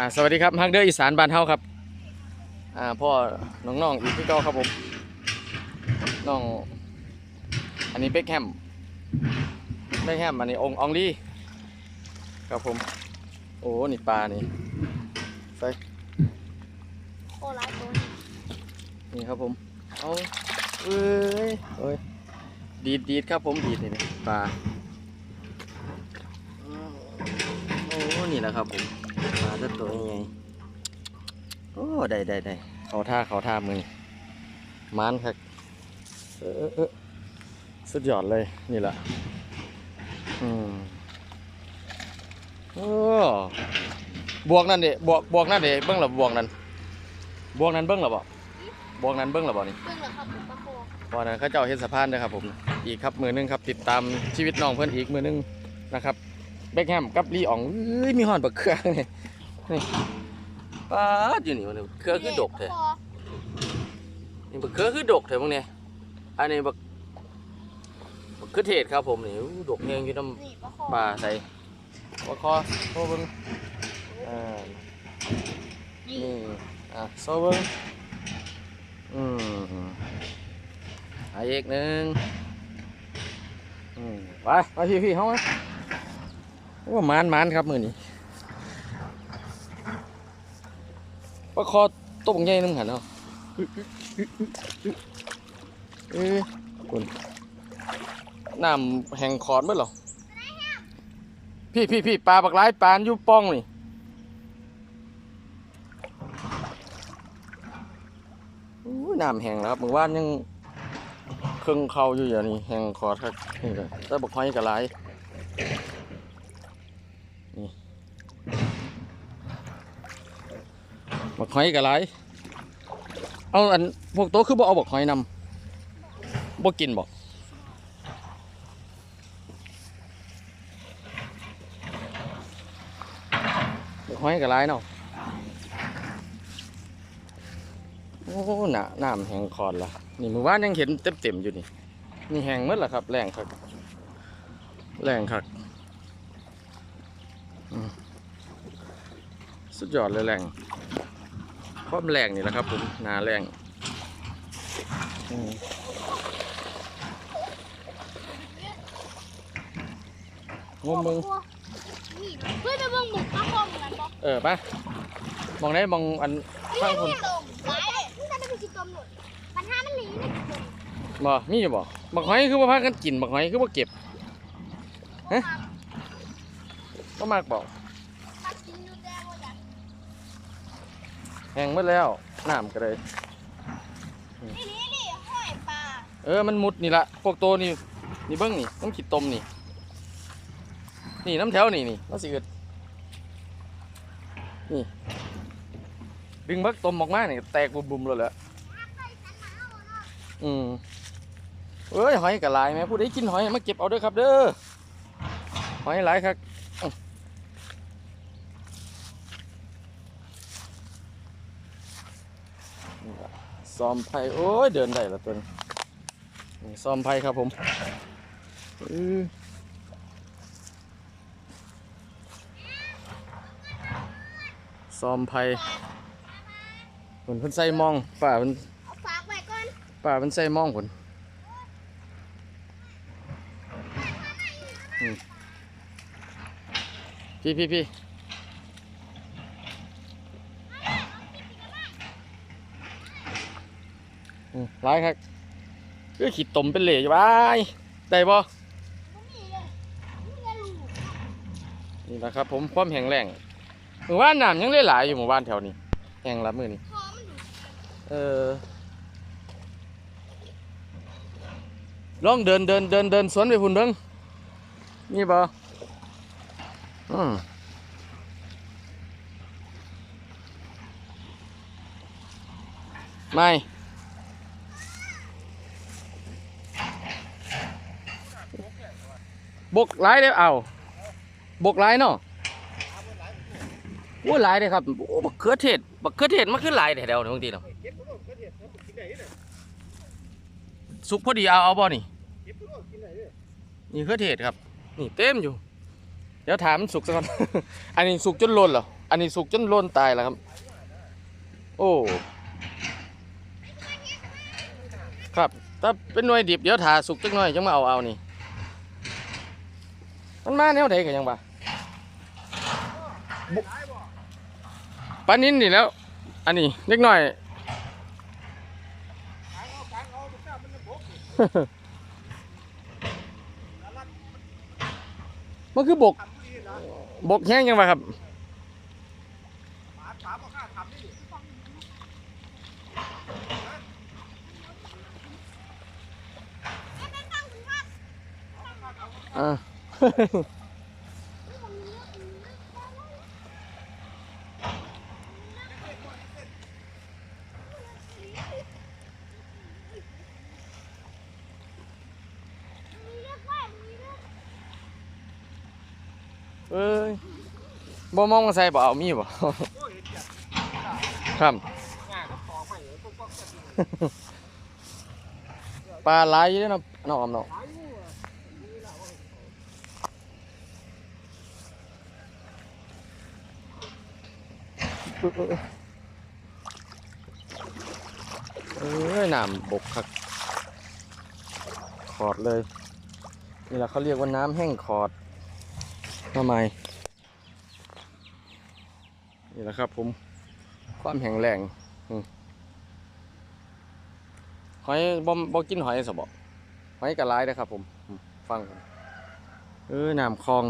อ่าสวัสดีครับฮักเดอร์อีสานบ้านเฮาครับอ่าพ่อน้องๆอีกพี่เก้าครับผมน้องอันนี้เบคแฮมเบคแฮมอันนี้องอองลี่ครับผม โอ้นี่ปลานี่ใส่โอ้ร้ายตัวนี่ครับผมเอาเอ้ยเอ้ยดีดดีดครับผมดีดนี่ปลาโอ้นี่แหละครับผม ปลาตัวตัวใหญ่ๆโอ้ได้ได้ได้เขาท่าเขาท่ามือมานครับเออเออเออสุดยอดเลยนี่แหละอืมโอ้บวกนั่นเดบวกบวกนั่นเดเบิ้งหรอบวกนั่นบวกนั้นเบิ้งหรอบ่บวกนั้นเบิ้งหรอบ่นี่เพิ่งเหรอครับผมปะโควันนั้นเขาเจ้าเฮ็ดสะพานเด้อครับผมอีกครับมือหนึงครับ ติดตามชีวิตน้องเพื่อนอีกมือหนึงนะครับเบคแฮมกับลีอองเอ้ยมีหอนบักเครือนี่ นี่ป้าดอยู่นี่มันเครือคือดกแท้นี่บักเครือคือดกแท้พวกเนี้ยอันนี้บักบักคือเทศครับผมนี่อู้ดกแฮงอยู่น้นี่ปะโคำป่าใส่ว่าคอโซเบิ้งอ่านี่นี่อะโซเบิ้งอืมอะอีกหนึ่งอืมไปไปพี่พี่ๆเขาไหมว่ามานมานครับมือนี้ ว่าคอตบใหญ่น้ำหันเนาะเอ้ยคุณน้ำแห่งขอดมื่อหรอพี่พี่พี่ปลาบักไร้ปลาอยู่ป้องนี่น้ำแห้งแล้วครับเมื่อวานยังเครื่องเขาอยู่อย่างนี้แห้งคอทักนี่เลยแต่บอกหอยกระไรนี่บอ กหอยกระไรเอาอันพวกโต๊ะคือบ่เอาบอกหอยนำบ่กินบอกบอกหอยกระไรเนาะโอ้หนาน้ำแห้งคอนละนี่มือว่านยังเห็นเต็มเต็มๆอยู่นี่นี่แห้งหมดละครับแรงครับแรงครับสุดยอดเลยแรง ความแรงนี่แหละครับ ผมหนาแรงอืมงมมึงนี่เพื่อนไปเบิ่งหมุกปะโคเหมือนกันปะเออปะมองได้มองอันข้างคนนี่ลงไว้นี่จะได้เป็นกิจกรรมหนุนปัญหามันหนีนี่บ่มีอยู่บ่บักหอยคือว่าพากันกินบักหอยคือว่าเก็บก็มากบอก ตัดกินอยู่แดงว่าอย่าง แห้งหมดแล้วน้ำก็เลยนี่นี่นี่ห้อยปลาเออมันมุดนี่ละพวกโตนี่นี่เบิ้งนี่น้ำขีดตมนี่ นี่น้ำแถวนี่นี่น้ำสีอึดนี่ ดึงบักตมออกมานี่แตกบุมๆเลยแหละอืมเอ้ยหอยกระลายไหมผู้ใดกินหอยมาเก็บเอาเด้อครับเด้อหอยหลายครับอื้อ นี่ล่ะซ้อมไผ่โอ้ยเดินได้ละตัวนี้นี่ซ้อมไผ่ครับผมอื้อซ้อมไผ่ผนเพิ่นใส่หมองป่าเพิ่นเอาฝากไว้ก่อนป่าเพิ่นใส่หมองผนอืมพี่พี่พี่ อืมหลายครับเอ้ยขีดตมเป็นเหล่อยู่บายได้บ่นี่นะครับผมความแห้งแรงหมู่บ้านน้ำยังหลายอยู่หมู่บ้านแถวนี้ แห้งละมือนี้เออลองเดินเดินเดินเดินสวนไปพุ่นเบิงนี่บ่อืมไม่ บกหลายเด้เอาบกหลายเนาะโอ้หลายเลยครับโอ้บักเขือเทศบักเขือเทศมันคือหลายแถวๆนี่บางทีเนาะสุกพอดีเอาเอาบ่นี่นี่คือเทศครับ นี่เต็มอยู่ เดี๋ยวถามสุกซะก่อน อันนี้สุกจนล่นเหรอ อันนี้สุกจนโลนตายแล้วครับ โอ้ครับ ถ้าเป็นหน่วยดิบเดี๋ยวถาสุกจักหน่อยจังมาเอาเอานี่ มันมาแนวใดกันยังบ่บุปลานินนี่แล้ว อันนี้เล็กน้อยมันคือบก บกแห้งยังไงครับอ่า เอ้ยบ่มองใส่บ่เอามีบ่ครับปลาไหลยี่เนาะน้องออมเนาะ เอ้ยน้ำบกคักขอดเลย นี่แหละเขาเรียกว่าน้ำแห้งขอดทำไมนี่แหละครับผม ความแห้งแรงหอยบ่มบ่กินหอยสบหอยกระไรนะครับผม ฟังกันเออน้ำคลอง